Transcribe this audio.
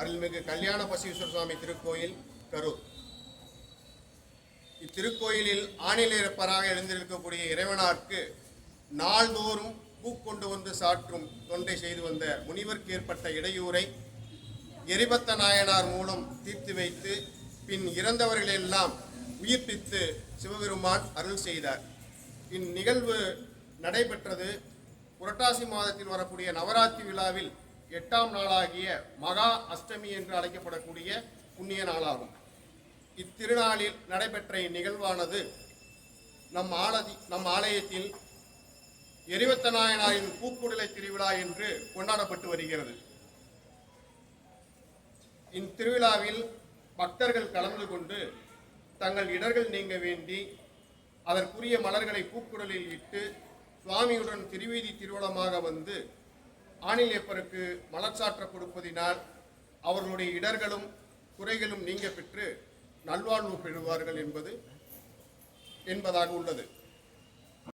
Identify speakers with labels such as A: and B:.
A: அருள்மிகு கல்யாண பசீஸ்வர சுவாமி திருக்கோயில் கரூர். இத்திருக்கோயிலில் ஆணிலிருப்பராக எழுந்திருக்கக்கூடிய இறைவனாருக்கு நாள்தோறும் பூக்கொண்டு வந்து சாற்றும் தொண்டை செய்து வந்த முனிவருக்கு ஏற்பட்ட இடையூறை எரிபத்த நாயனார் மூலம் தீர்த்து வைத்து பின் இறந்தவர்களெல்லாம் உயிர்ப்பித்து சிவபெருமான் அருள் செய்தார். இந்நிகழ்வு நடைபெற்றது புரட்டாசி மாதத்தில் வரக்கூடிய நவராத்திரி விழாவில் எட்டாம் நாளாகிய மகா அஷ்டமி என்று அழைக்கப்படக்கூடிய புண்ணிய நாளாகும். இத்திருநாளில் நடைபெற்ற இந்நிகழ்வானது நம் ஆலதி நம் ஆலயத்தில் எரிவத்த நாயனாரின் பூக்குடலை திருவிழா என்று கொண்டாடப்பட்டு வருகிறது. இத்திருவிழாவில் பக்தர்கள் கலந்து கொண்டு தங்கள் இடர்கள் நீங்க வேண்டி அதற்குரிய மலர்களை பூக்குடலில் இட்டு சுவாமியுடன் திருவீதி திருவளமாக வந்து ஆணிலேப்பருக்கு மலச்சாற்ற கொடுப்பதினால் அவர்களுடைய இடர்களும் குறைகளும் நீங்க பெற்று நல்வாழ்வு பெறுவார்கள் என்பது என்பதாக உள்ளது.